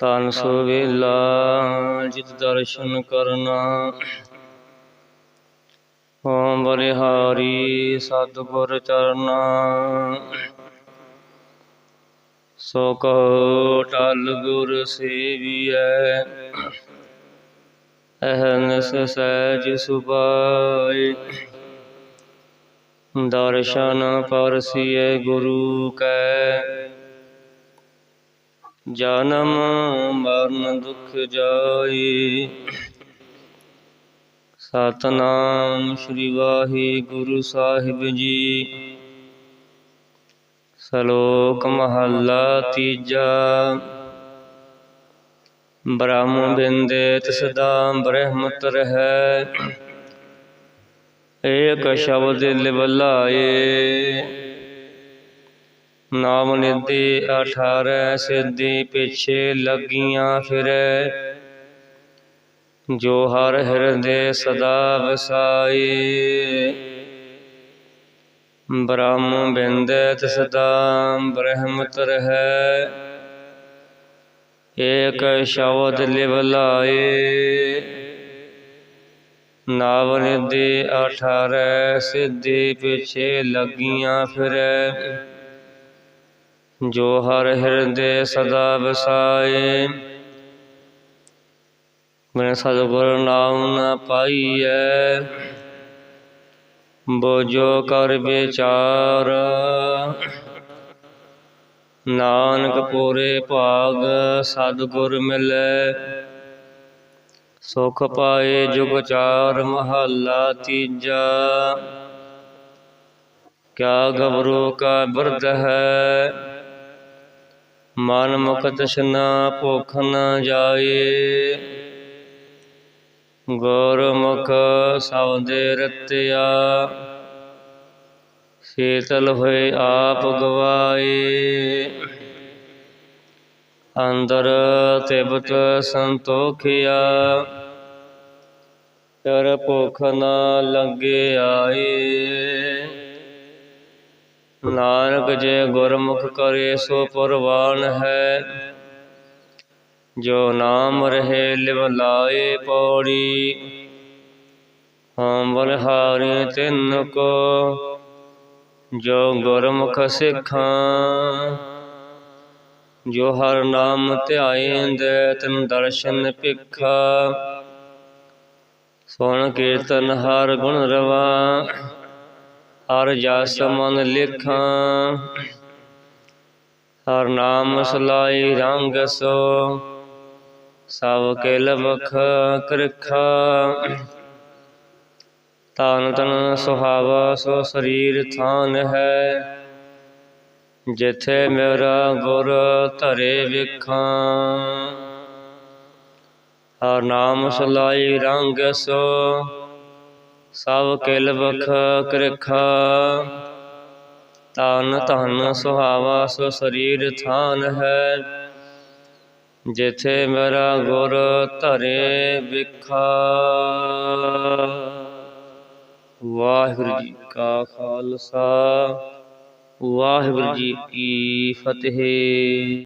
ਤਨ ਸੋ ਵੇਲਾ ਜਿਤ ਦਰਸ਼ਨ ਕਰਨਾ। ਓਮ ਬਲਿਹਾਰੀ ਸਤਿਗੁਰ ਚਰਨਾ। ਸੋ ਕਹੋ ਟਲ ਗੁਰ ਸੇਵੀਐ। ਅਹਨਸ ਸਹਿਜ ਸੁਭਾਏ। ਦਰਸ਼ਨ ਪਰਸੀਏ ਗੁਰੂ ਕੈ। ਜਨਮ ਮਰਨ ਦੁਖ ਜਾਈ ਸਤਨਾਮ ਸ੍ਰੀ ਵਾਹਿਗੁਰੂ ਸਾਹਿਬ ਜੀ। ਸ਼ਲੋਕ ਮਹੱਲਾ ਤੀਜਾ। ਬ੍ਰਹਮ ਬਿੰਦੇ ਸਦਾ ਬ੍ਰਹਮਤ ਰਹੈ। ਏਕ ਸ਼ਬਦ ਲਿਵ ਲਾਏ। ਨਾਮ ਨਿਧੀ 18 ਸਿੱਧੀ ਪਿਛੇ ਲੱਗੀਆਂ ਫਿਰੈ। ਜੋ ਹਰ ਹਿਰਦੇ ਸਦਾ ਵਸਾਈ ਬ੍ਰਹਮ ਬਿੰਦ ਸਦਾ ਬ੍ਰਹਮਤ ਰਹੈ। ਏਕ ਸ਼ਬਦ ਲਿਵ ਲਾਏ ਨਾਵ ਨਿਧੀ 18 ਸਿੱਧੀ ਪਿਛੇ ਲੱਗੀਆਂ ਫਿਰੈ। ਜੋ ਹਰ ਹਿਰਦੇ ਸਦਾ ਵਸਾਏ। ਮੈਂ ਸਤਿਗੁਰ ਨਾਮ ਨਾ ਪਾਈਐ। ਬੋਜੋ ਕਰ ਵਿਚਾਰ। ਨਾਨਕ ਪੂਰੇ ਭਾਗ ਸਤਿਗੁਰ ਮਿਲੈ। ਸੁਖ ਪਾਏ ਜੁਗ ਚਾਰ ਮਹੱਲਾ ਤੀਜਾ। ਕਿਆ ਗਬਰੂ ਕਾ ਬਿਰਧ ਹੈ। ਮਨ ਮੁਖ ਤ੍ਰਿਸ਼ਨਾ ਭੁਖ ਨ ਜਾਏ। ਗੁਰਮੁਖ ਸਬਦੇ ਰਤਿਆ, ਸੀਤਲ ਹੋਏ ਆਪ ਗਵਾਏ। ਅੰਦਰ ਤਿਬਤ ਸੰਤੋਖਿਆ ਕਰ ਭੁਖ ਨ ਲੱਗੇ ਆਏ। ਨਾਨਕ ਜੇ ਗੁਰਮੁਖ ਕਰੇ ਸੋ ਪਰਵਾਨ ਹੈ। ਜੋ ਨਾਮ ਰਹੇ ਲਿਵ ਲਾਏ ਪੌੜੀ, ਹਮ ਬਲਹਾਰੀ ਤਿੰਨ ਕੋ। ਜੋ ਗੁਰਮੁਖ ਸਿੱਖਾਂ, ਜੋ ਹਰ ਨਾਮ ਧਿਆਇਂਦ ਤਨ ਦਰਸ਼ਨ ਭਿਖਾ। ਸੁਣ ਕੀਰਤਨ ਹਰ ਗੁਣ ਰਵਾ। ਹਰ ਜਸ ਮਨ ਲਿਖਾਂ। ਹਰ ਨਾਮ ਸਲਾਈ ਰੰਗ ਸੋ। ਸਭ ਕਿਲ ਬਖ ਕਰਖਾ। ਤਨ ਤਨ ਸੁਹਾਵਾ ਸੋ ਸਰੀਰ ਥਾਨ ਹੈ। ਜਿਥੇ ਮੇਰਾ ਗੁਰ ਧਰੇ ਵਿਖਾਂ। ਹਰ ਨਾਮ ਸਲਾਈ ਰੰਗ ਸੋ। ਸਭ ਕਿਲ ਬਖ ਕਰਖਾ। ਤਨ ਧਨ ਸੁਹਾਵਾ ਸੋ ਸਰੀਰ ਥਾਨ ਹੈ। ਜਿਥੇ ਮੇਰਾ ਗੁਰ ਧਰੇ ਵਿਖਾ। ਵਾਹਿਗੁਰੂ ਜੀ ਕਾ ਖਾਲਸਾ। ਵਾਹਿਗੁਰੂ ਜੀ ਕੀ ਫਤਿਹ।